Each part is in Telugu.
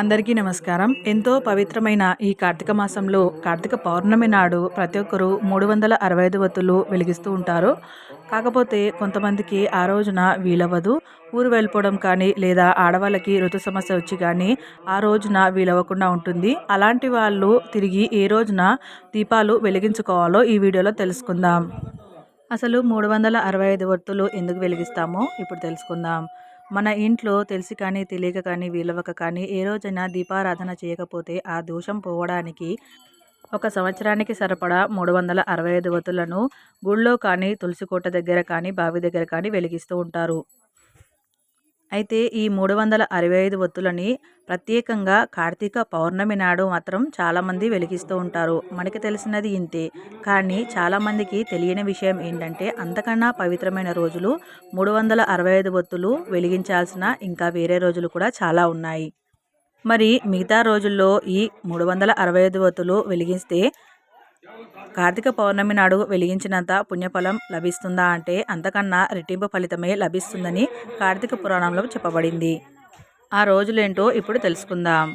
అందరికీ నమస్కారం. ఎంతో పవిత్రమైన ఈ కార్తీక మాసంలో కార్తీక పౌర్ణమి నాడు ప్రతి ఒక్కరూ మూడు వందల అరవై ఐదు వత్తులు వెలిగిస్తూ ఉంటారు. కాకపోతే కొంతమందికి ఆ రోజున వీలవ్వదు. ఊరు వెళ్ళిపోవడం కానీ లేదా ఆడవాళ్ళకి ఋతు సమస్య వచ్చి కానీ ఆ రోజున వీలవ్వకుండా ఉంటుంది. అలాంటి వాళ్ళు తిరిగి ఏ రోజున దీపాలు వెలిగించుకోవాలో ఈ వీడియోలో తెలుసుకుందాం. అసలు మూడు వందల అరవై ఐదు వత్తులు ఎందుకు వెలిగిస్తామో ఇప్పుడు తెలుసుకుందాం. మన ఇంట్లో తెలిసి కానీ తెలియక కానీ వీలవక కానీ ఏ రోజైనా దీపారాధన చేయకపోతే ఆ దోషం పోవడానికి ఒక సంవత్సరానికి సరిపడా మూడు వందల అరవై ఐదు వతులను గుళ్ళో కానీ తులసికోట దగ్గర కానీ బావి దగ్గర కానీ వెలిగిస్తూ ఉంటారు. అయితే ఈ మూడు వందల అరవై ఐదు ఒత్తులని ప్రత్యేకంగా కార్తీక పౌర్ణమి నాడు మాత్రం చాలామంది వెలిగిస్తూ ఉంటారు. మనకి తెలిసినది ఇంతే. కానీ చాలామందికి తెలియని విషయం ఏంటంటే అంతకన్నా పవిత్రమైన రోజులు మూడు వందల అరవై ఐదు ఒత్తులు వెలిగించాల్సిన ఇంకా వేరే రోజులు కూడా చాలా ఉన్నాయి. మరి మిగతా రోజుల్లో ఈ మూడు వందల అరవై ఐదు ఒత్తులు వెలిగిస్తే కార్తీక పౌర్ణమి నాడు వెలిగించినంత పుణ్యఫలం లభిస్తుందా అంటే అంతకన్నా రెట్టింపు ఫలితమే లభిస్తుందని కార్తీక పురాణంలో చెప్పబడింది. ఆ రోజులేంటో ఇప్పుడు తెలుసుకుందాం.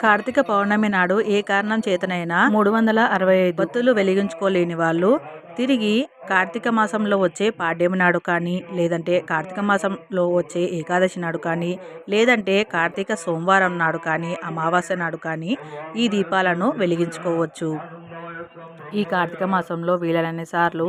కార్తీక పౌర్ణమి నాడు ఏ కారణం చేతనైనా మూడు వందల అరవై ఐదు బత్తులు వెలిగించుకోలేని వాళ్ళు తిరిగి కార్తీక మాసంలో వచ్చే పాడ్యమి నాడు కానీ లేదంటే కార్తీక మాసంలో వచ్చే ఏకాదశి నాడు కానీ లేదంటే కార్తీక సోమవారం నాడు కానీ అమావాస్య నాడు కానీ ఈ దీపాలను వెలిగించుకోవచ్చు. ఈ కార్తీక మాసంలో వీలైన సార్లు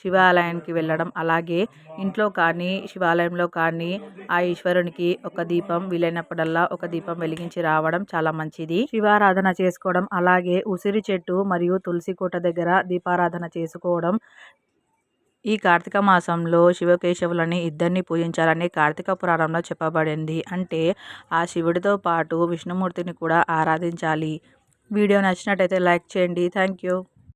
శివాలయానికి వెళ్ళడం. అలాగే ఇంట్లో కానీ శివాలయంలో కానీ ఆ ఈశ్వరునికి ఒక దీపం వీలైనప్పుడల్లా ఒక దీపం వెలిగించి రావడం చాలా మంచిది. శివారాధన చేసుకోవడం అలాగే ఉసిరి చెట్టు మరియు తులసి కోట దగ్గర దీపారాధన చేసుకోవడం. ఈ కార్తీక మాసంలో శివకేశవులని ఇద్దరిని పూజించాలని కార్తీక పురాణంలో చెప్పబడింది. అంటే ఆ శివుడితో పాటు విష్ణుమూర్తిని కూడా ఆరాధించాలి. వీడియో నచ్చినట్టయితే లైక్ చేయండి. Thank you.